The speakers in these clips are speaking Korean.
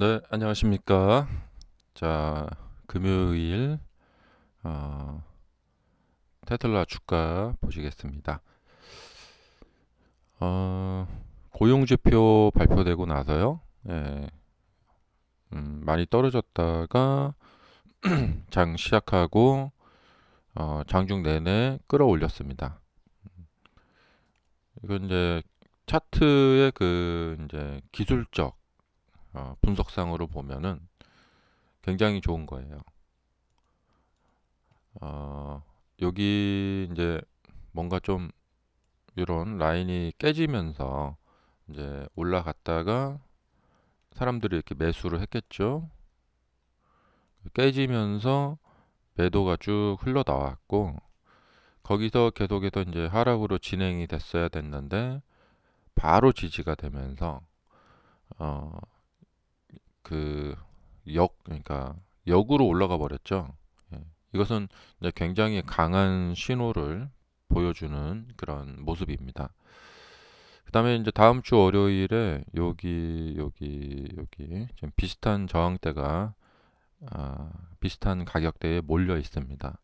네, 안녕하십니까. 자, 금요일 어, 테슬라 주가 보시겠습니다. 어, 고용지표 발표되고 나서요. 예, 음, 많이 떨어졌다가 장 시작하고 어, 장중 내내 끌어올렸습니다. 이건 이제 차트의 그 이제 기술적 어, 분석상으로 보면은 굉장히 좋은 거예요. 어, 여기 이제 뭔가 좀 이런 라인이 깨지면서 이제 올라갔다가 사람들이 이렇게 매수를 했겠죠. 깨지면서 매도가 쭉 흘러 나왔고 거기서 계속해서 이제 하락으로 진행이 됐어야 됐는데 바로 지지가 되면서 어, 그 역, 그러니까 역으로 올라가 버렸죠. 예. 이것은 굉장히 강한 신호를 보여주는 그런 모습입니다. 그 다음에 이제 다음 주 월요일에 여기, 여기, 여기 지금 비슷한 저항대가 아, 비슷한 가격대에 몰려 있습니다.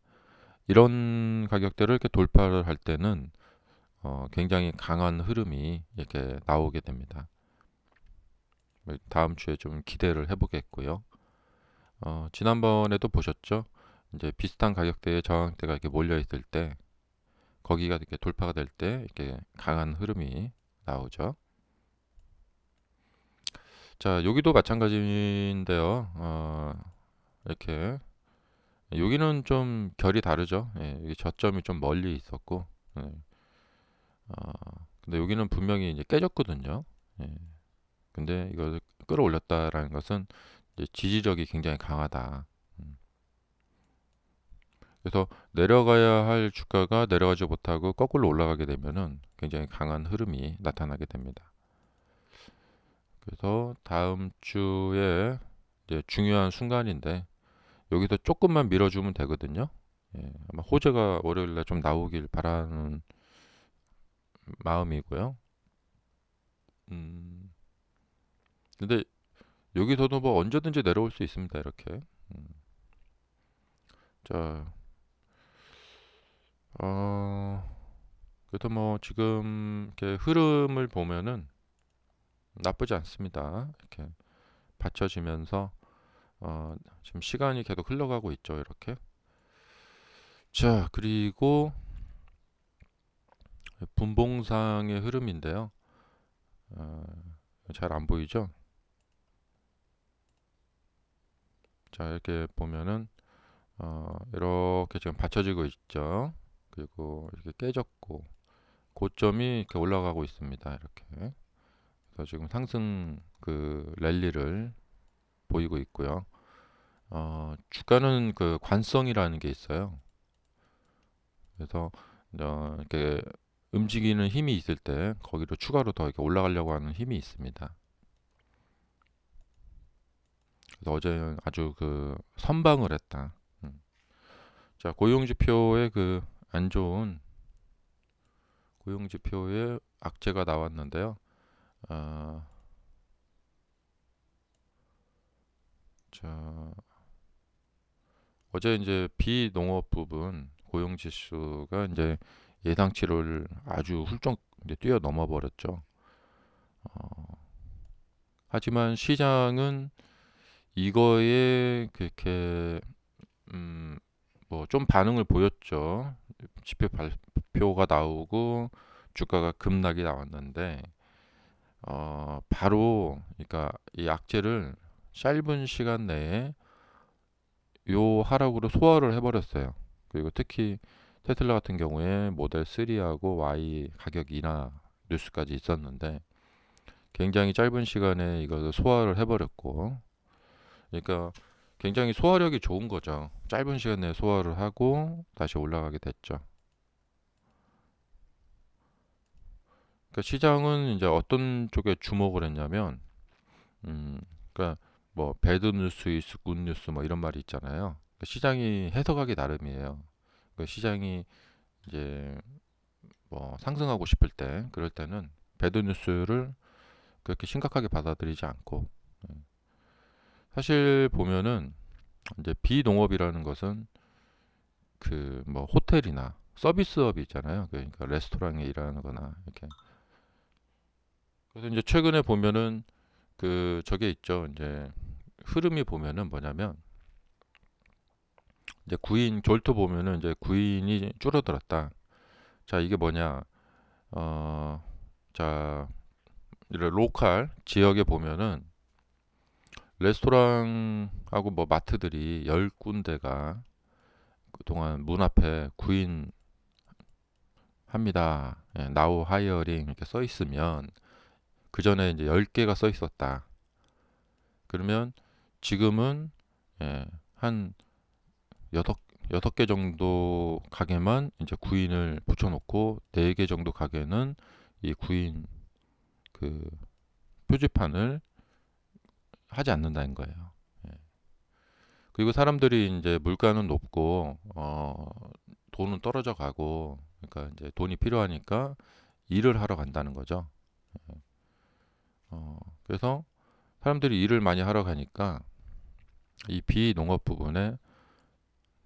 이런 가격대를 이렇게 돌파를 할 때는 어, 굉장히 강한 흐름이 이렇게 나오게 됩니다. 다음 주에 좀 기대를 해보겠고요. 어, 지난번에도 보셨죠? 이제 비슷한 가격대에 저항대가 이렇게 몰려 있을 때 거기가 이렇게 돌파가 될 때 이렇게 강한 흐름이 나오죠. 자, 여기도 마찬가지인데요. 어, 이렇게 여기는 좀 결이 다르죠. 예, 저점이 좀 멀리 있었고, 예. 어, 근데 여기는 분명히 이제 깨졌거든요. 예. 근데 이걸 끌어올렸다라는 것은 지지력이 굉장히 강하다. 음. 그래서 내려가야 할 주가가 내려가지 못하고 거꾸로 올라가게 되면은 굉장히 강한 흐름이 나타나게 됩니다. 그래서 다음 주에 이제 중요한 순간인데 여기서 조금만 밀어주면 되거든요. 예, 아마 호재가 월요일날 좀 나오길 바라는 마음이고요. 음, 근데 여기서도 뭐 언제든지 내려올 수 있습니다. 이렇게. 음. 자, 어, 그래서 뭐 지금 이렇게 흐름을 보면은 나쁘지 않습니다. 이렇게 받쳐지면서 어, 지금 시간이 계속 흘러가고 있죠. 이렇게. 자, 그리고 분봉상의 흐름인데요. 어, 잘 안 보이죠? 자 이렇게 보면은 어, 이렇게 지금 받쳐지고 있죠. 그리고 이렇게 깨졌고 고점이 이렇게 올라가고 있습니다. 이렇게 그래서 지금 상승 그 랠리를 보이고 있고요. 어, 주가는 그 관성이라는 게 있어요. 그래서 어, 이렇게 움직이는 힘이 있을 때 거기로 추가로 더 이렇게 올라가려고 하는 힘이 있습니다. 그래서 어제는 아주 그 선방을 했다. 음. 자 고용지표의 그 안 좋은 고용지표의 악재가 나왔는데요. 아, 자 어제 이제 비농업 부분 고용지수가 이제 예상치를 아주 훌쩍 뛰어넘어 버렸죠. 어, 하지만 시장은 이거에 그렇게 음, 뭐 좀 반응을 보였죠. 지표 발표가 나오고 주가가 급락이 나왔는데 어, 바로 그러니까 이 악재를 짧은 시간 내에 요 하락으로 소화를 해버렸어요. 그리고 특히 테슬라 같은 경우에 모델 3하고 Y 가격 인하 뉴스까지 있었는데 굉장히 짧은 시간에 이것을 소화를 해버렸고 그러니까 굉장히 소화력이 좋은 거죠. 짧은 시간 내에 소화를 하고 다시 올라가게 됐죠. 그러니까 시장은 이제 어떤 쪽에 주목을 했냐면, 음, 그러니까 뭐 배드 뉴스, 이스 굿 뉴스 뭐 이런 말이 있잖아요. 그러니까 시장이 해석하기 나름이에요. 그러니까 시장이 이제 뭐 상승하고 싶을 때, 그럴 때는 배드 뉴스를 그렇게 심각하게 받아들이지 않고 사실 보면은 이제 비농업이라는 것은 그 뭐 호텔이나 서비스업이 있잖아요. 그러니까 레스토랑에 일하거나 이렇게. 그래서 이제 최근에 보면은 그 저게 있죠. 이제 흐름이 보면은 뭐냐면 이제 구인 졸트 보면은 이제 구인이 줄어들었다. 자, 이게 뭐냐? 어, 자, 이런 로컬 지역에 보면은 레스토랑하고 뭐 마트들이 열 군데가 그동안 문 앞에 구인 합니다. 예, now hiring 이렇게 써 있으면 그 전에 이제 10개가 써 있었다. 그러면 지금은 예, 한 여섯 여섯 개 정도 가게만 이제 구인을 붙여 놓고 네개 정도 가게는 이 구인 그 표지판을 하지 않는다는 거예요. 예. 그리고 사람들이 이제 물가는 높고 어 돈은 떨어져 가고 그러니까 이제 돈이 필요하니까 일을 하러 간다는 거죠. 예. 어 그래서 사람들이 일을 많이 하러 가니까 이 비농업 부분에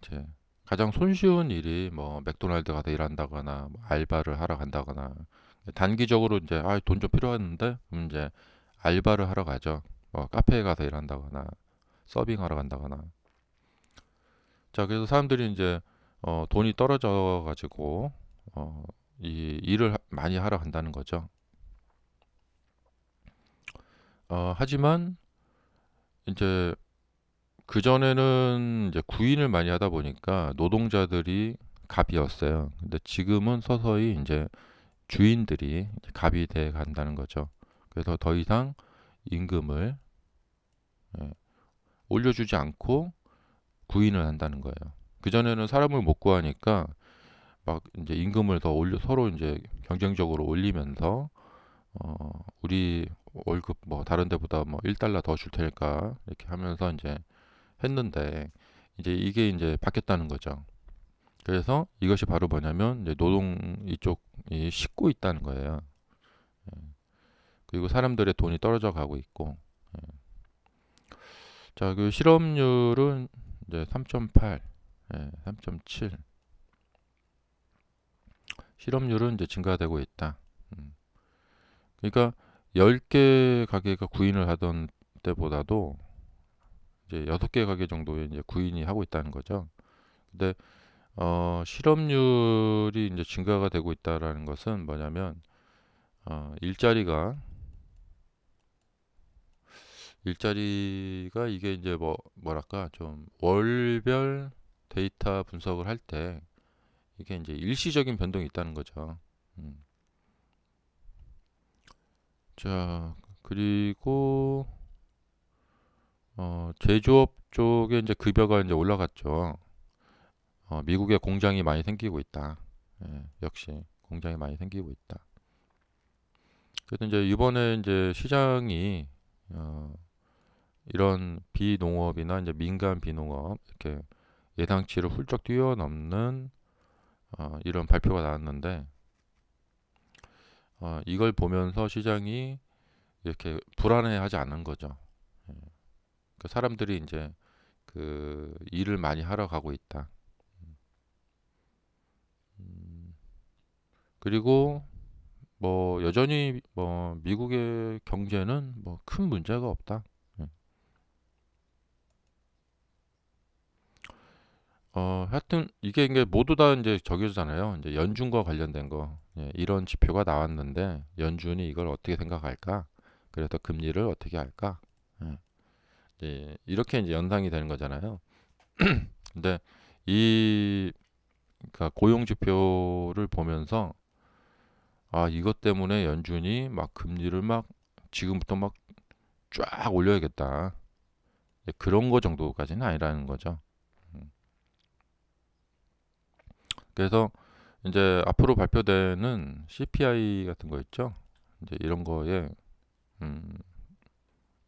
이제 가장 손쉬운 일이 뭐 맥도날드 가서 일한다거나 뭐 알바를 하러 간다거나 단기적으로 이제 아, 돈 좀 필요했는데 그럼 이제 알바를 하러 가죠. 뭐 카페에 가서 일한다거나 서빙하러 간다거나. 자, 그래서 사람들이 이제 어, 돈이 떨어져 가지고 어, 이 일을 하- 많이 하러 간다는 거죠. 어, 하지만 이제 그 전에는 이제 구인을 많이 하다 보니까 노동자들이 갑이었어요. 근데 지금은 서서히 이제 주인들이 갑이 돼 간다는 거죠. 그래서 더 이상 임금을 예, 올려주지 않고 구인을 한다는 거예요. 그 전에는 사람을 못 구하니까 막 이제 임금을 더 올려 서로 이제 경쟁적으로 올리면서 어, 우리 월급 뭐 다른 데보다 뭐 1달러 더 줄 테니까 이렇게 하면서 이제 했는데 이제 이게 이제 바뀌었다는 거죠. 그래서 이것이 바로 뭐냐면 이제 노동 이쪽이 식고 있다는 거예요. 예. 그리고 사람들의 돈이 떨어져 가고 있고. 예. 자, 그 실업률은 이제 3.8, 예, 3.7. 실업률은 이제 증가되고 있다. 음. 그러니까 10개 가게가 구인을 하던 때보다도 이제 6개 가게 정도의 이제 구인이 하고 있다는 거죠. 근데 어, 실업률이 이제 증가가 되고 있다라는 것은 뭐냐면 어, 일자리가 일자리가 이게 이제 뭐 뭐랄까 좀 월별 데이터 분석을 할 때 이게 이제 일시적인 변동이 있다는 거죠. 음. 자, 그리고 어, 제조업 쪽에 이제 급여가 이제 올라갔죠. 어, 미국에 공장이 많이 생기고 있다. 예, 역시 공장이 많이 생기고 있다. 그래서 이제 이번에 이제 시장이 어, 이런 비농업이나 이제 민간 비농업 이렇게 예상치를 훌쩍 뛰어넘는 어, 이런 발표가 나왔는데 어, 이걸 보면서 시장이 이렇게 불안해하지 않은 거죠. 예. 그 사람들이 이제 그 일을 많이 하러 가고 있다. 음, 그리고 뭐 여전히 뭐 미국의 경제는 뭐 큰 문제가 없다. 어, 하여튼 이게 이게 모두 다 이제 저기잖아요. 이제 연준과 관련된 거. 예, 이런 지표가 나왔는데 연준이 이걸 어떻게 생각할까? 그래서 금리를 어떻게 할까? 예, 이제 이렇게 이제 연상이 되는 거잖아요. 근데 이 그러니까 고용 지표를 보면서 아, 이것 때문에 연준이 막 금리를 막 지금부터 막 쫙 올려야겠다. 예, 그런 거 정도까지는 아니라는 거죠. 음. 그래서 이제 앞으로 발표되는 CPI 같은 거 있죠. 이제 이런 거에 음,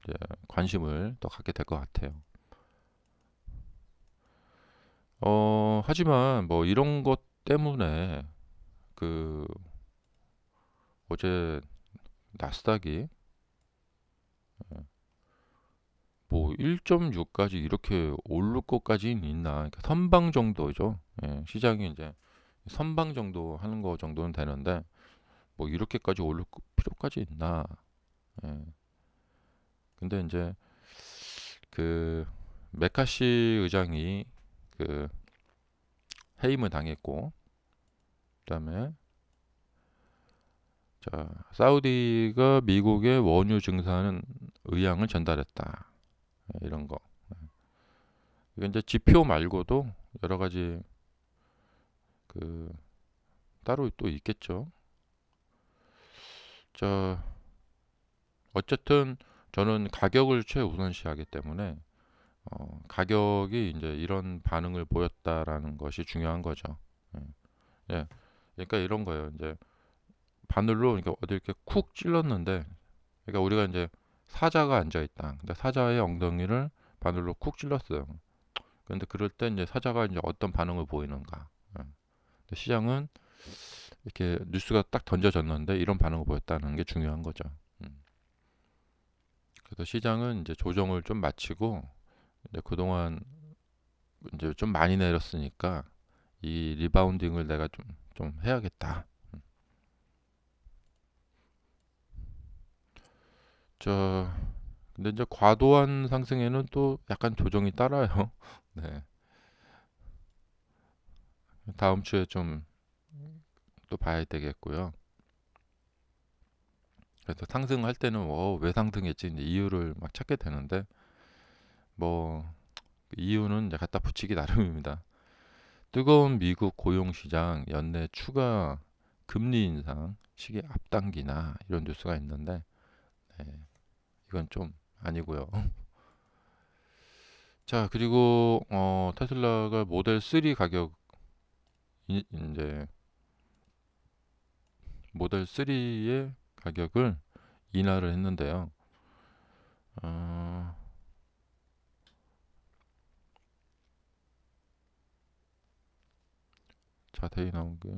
이제 관심을 더 갖게 될 것 같아요. 어, 하지만 뭐 이런 것 때문에 그 어제 나스닥이 뭐뭐 1.6까지 이렇게 오를 것까지는 있나? 그러니까 선방 정도죠. 예, 시장이 이제 선방 정도 하는 거 정도는 되는데 뭐 이렇게까지 오를 거- 필요까지 있나? 예. 근데 이제 그 메카시 의장이 그 해임을 당했고 그다음에 자 사우디가 미국의 원유 증산 의향을 전달했다 예, 이런 거 이게 이제 지표 말고도 여러 가지 그 따로 또 있겠죠 자 어쨌든 저는 가격을 최우선시하기 때문에 어, 가격이 이제 이런 반응을 보였다라는 것이 중요한 거죠. 예. 예. 그러니까 이런 거예요. 이제 바늘로 그러니까 어디 이렇게 쿡 찔렀는데 그러니까 우리가 이제 사자가 앉아 있다. 근데 사자의 엉덩이를 바늘로 쿡 찔렀어요. 그런데 그럴 때 이제 사자가 이제 어떤 반응을 보이는가. 예. 근데 시장은 이렇게 뉴스가 딱 던져졌는데 이런 반응을 보였다는 게 중요한 거죠. 음. 그래서 시장은 이제 조정을 좀 마치고 이제 그동안 이제 좀 많이 내렸으니까 이 리바운딩을 내가 좀, 좀 해야겠다. 음. 저 근데 이제 과도한 상승에는 또 약간 조정이 따라요. 네. 다음 주에 좀 또 봐야 되겠고요. 그래서 상승할 때는 어, 왜 상승했지 이제 이유를 막 찾게 되는데 뭐 이유는 이제 갖다 붙이기 나름입니다. 뜨거운 미국 고용 시장 연내 추가 금리 인상 시기 앞당기나 이런 뉴스가 있는데 네, 이건 좀 아니고요. 자 그리고 어, 테슬라가 모델 3 가격 이, 이제 모델 3의 가격을 인하를 했는데요. 어, 자세히 나온 게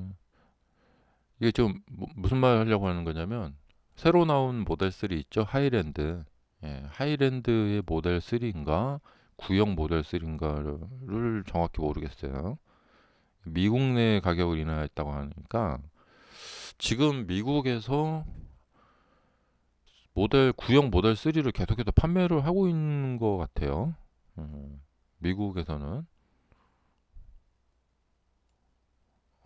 이게 좀 뭐- 무슨 말 하려고 하는 거냐면 새로 나온 모델 3 있죠? 하이랜드. 예, 하이랜드의 모델 3인가? 구형 모델 3인가를 정확히 모르겠어요. 미국 내 가격을 인하했다고 하니까 지금 미국에서 모델 구형 모델 3를 계속해서 판매를 하고 있는 것 같아요. 음, 미국에서는.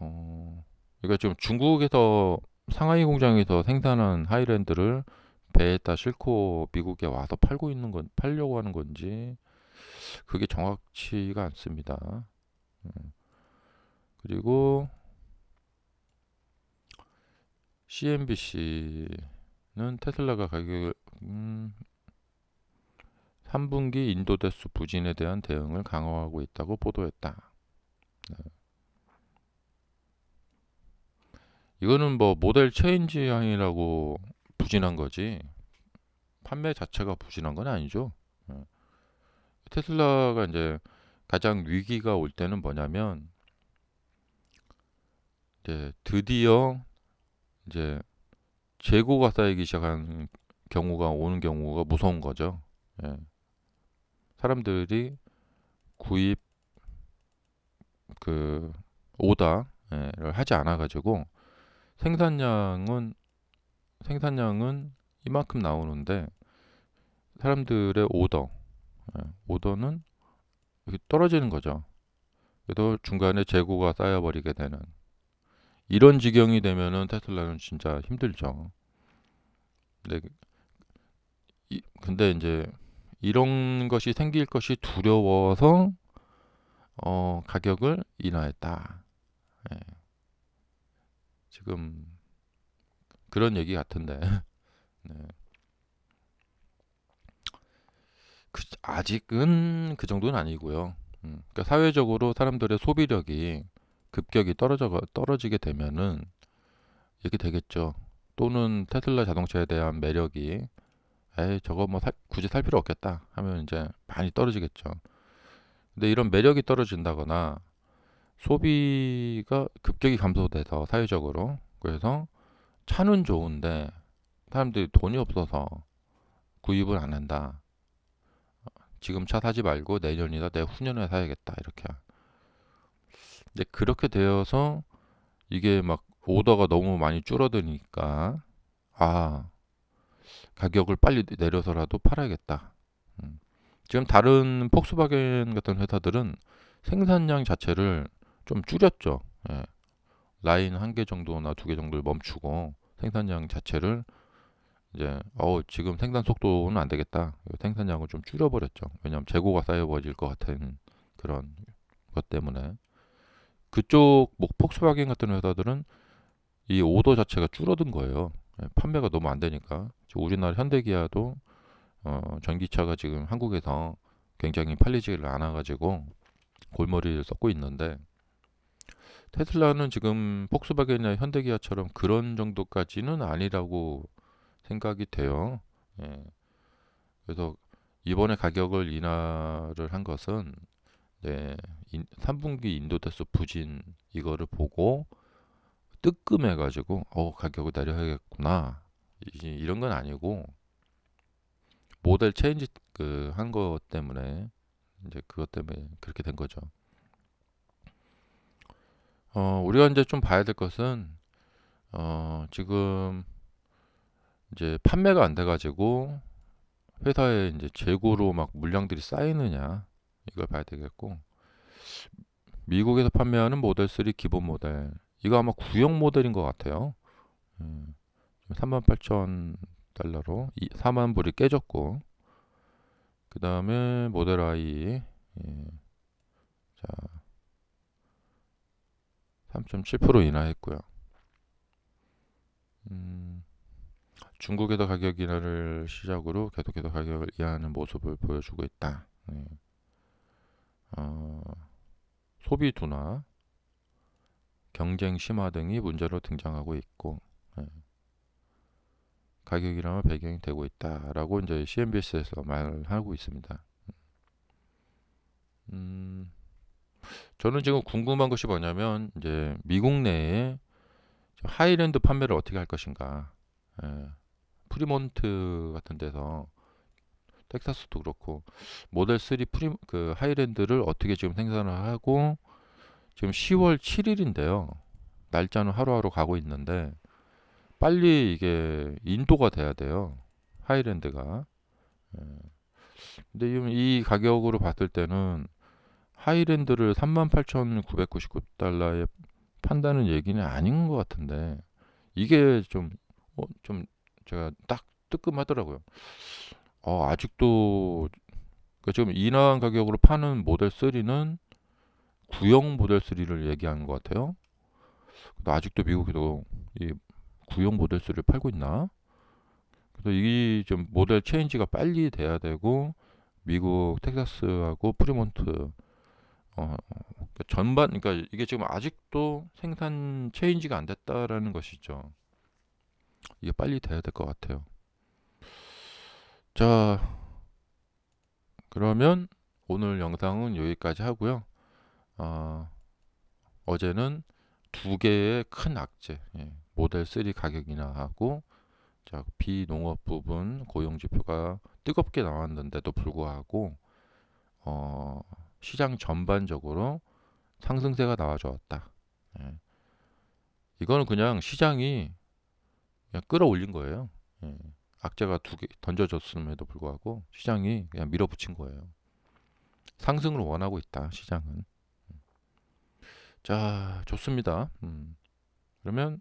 어, 그러니까 지금 중국에서 상하이 공장에서 생산한 하이랜드를 배에다 싣고 미국에 와서 팔고 있는 건 팔려고 하는 건지 그게 정확치가 않습니다. 음. 그리고 CNBC는 테슬라가 가격 음, 3분기 인도대수 부진에 대한 대응을 강화하고 있다고 보도했다. 이거는 뭐 모델 체인지 항이라고 부진한 거지 판매 자체가 부진한 건 아니죠. 예. 테슬라가 이제 가장 위기가 올 때는 뭐냐면 이제 드디어 이제 재고가 쌓이기 시작한 경우가 오는 경우가 무서운 거죠. 예. 사람들이 구입 그 오다를 하지 않아 가지고 생산량은 생산량은 이만큼 나오는데 사람들의 오더 예, 오더는 이렇게 떨어지는 거죠. 그래서 중간에 재고가 쌓여버리게 되는 이런 지경이 되면은 테슬라는 진짜 힘들죠. 근데, 이, 근데 이제 이런 것이 생길 것이 두려워서 어, 가격을 인하했다. 예. 지금 그런 얘기 같은데 네. 그, 아직은 그 정도는 아니고요. 음, 그러니까 사회적으로 사람들의 소비력이 급격히 떨어져 떨어지게 되면은 이렇게 되겠죠. 또는 테슬라 자동차에 대한 매력이 에이 저거 뭐 살, 굳이 살 필요 없겠다 하면 이제 많이 떨어지겠죠. 근데 이런 매력이 떨어진다거나 소비가 급격히 감소돼서 사회적으로 그래서 차는 좋은데 사람들이 돈이 없어서 구입을 안 한다. 지금 차 사지 말고 내년이나 내후년에 사야겠다 이렇게. 근데 그렇게 되어서 이게 막 오더가 너무 많이 줄어드니까 아 가격을 빨리 내려서라도 팔아야겠다. 음. 지금 다른 폭스바겐 같은 회사들은 생산량 자체를 좀 줄였죠. 예. 라인 한 개 정도나 두 개 정도를 멈추고 생산량 자체를 이제 어 지금 생산 속도는 안 되겠다. 생산량을 좀 줄여버렸죠. 왜냐하면 재고가 쌓여버릴 것 같은 그런 것 때문에 그쪽 뭐 폭스바겐 같은 회사들은 이 오더 자체가 줄어든 거예요. 예, 판매가 너무 안 되니까 우리나라 현대기아도 어, 전기차가 지금 한국에서 굉장히 팔리지를 않아가지고 골머리를 썩고 있는데 테슬라는 지금 폭스바겐이나 현대기아처럼 그런 정도까지는 아니라고 생각이 돼요. 예. 그래서 이번에 가격을 인하를 한 것은 네, 인, 3분기 인도테스 부진 이거를 보고 뜨끔해 가지고 어 가격을 내려야겠구나 이, 이런 건 아니고 모델 체인지 그 한 것 때문에 이제 그것 때문에 그렇게 된 거죠. 어 우리가 이제 좀 봐야 될 것은 어 지금 이제 판매가 안 돼 가지고 회사에 이제 재고로 막 물량들이 쌓이느냐 이걸 봐야 되겠고 미국에서 판매하는 모델 3 기본 모델 이거 아마 구형 모델인 것 같아요. 음, 38,000 달러로 4만 불이 깨졌고 그 다음에 모델 I 예, 자 3.7% 인하했고요. 음, 중국에서 가격 인하를 시작으로 계속해서 가격을 이하하는 모습을 보여주고 있다. 예. 어, 소비 둔화, 경쟁 심화 등이 문제로 등장하고 있고 예. 가격 인하가 배경이 되고 있다라고 이제 CNBC에서 말하고 있습니다. 음, 저는 지금 궁금한 것이 뭐냐면 이제 미국 내에 하이랜드 판매를 어떻게 할 것인가. 예. 프리몬트 같은 데서 텍사스도 그렇고 모델 3 프리 그 하이랜드를 어떻게 지금 생산을 하고 지금 10월 7일인데요. 날짜는 하루하루 가고 있는데 빨리 이게 인도가 돼야 돼요. 하이랜드가. 예. 근데 지금 이 가격으로 봤을 때는 하이랜드를 38,999달러에 판다는 얘기는 아닌 것 같은데 이게 좀, 어, 좀 제가 딱 뜨끔하더라고요. 어, 아직도 그 지금 인하한 가격으로 파는 모델 3는 구형 모델 3를 얘기하는 것 같아요. 근데 아직도 미국에도 이 구형 모델 3를 팔고 있나? 그래서 이 좀 모델 체인지가 빨리 돼야 되고 미국 텍사스하고 프리몬트 어, 그러니까 전반 그러니까 이게 지금 아직도 생산 체인지가 안 됐다라는 것이죠. 이게 빨리 돼야 될 것 같아요. 자, 그러면 오늘 영상은 여기까지 하고요. 어, 어제는 두 개의 큰 악재, 예, 모델 3 가격 인하하고 자, 비농업 부분 고용 지표가 뜨겁게 나왔는데도 불구하고 어, 시장 전반적으로 상승세가 나와주었다. 예. 이거는 그냥 시장이 그냥 끌어올린 거예요. 예. 악재가 두 개 던져졌음에도 불구하고 시장이 그냥 밀어붙인 거예요. 상승을 원하고 있다. 시장은. 자, 좋습니다. 음. 그러면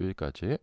여기까지.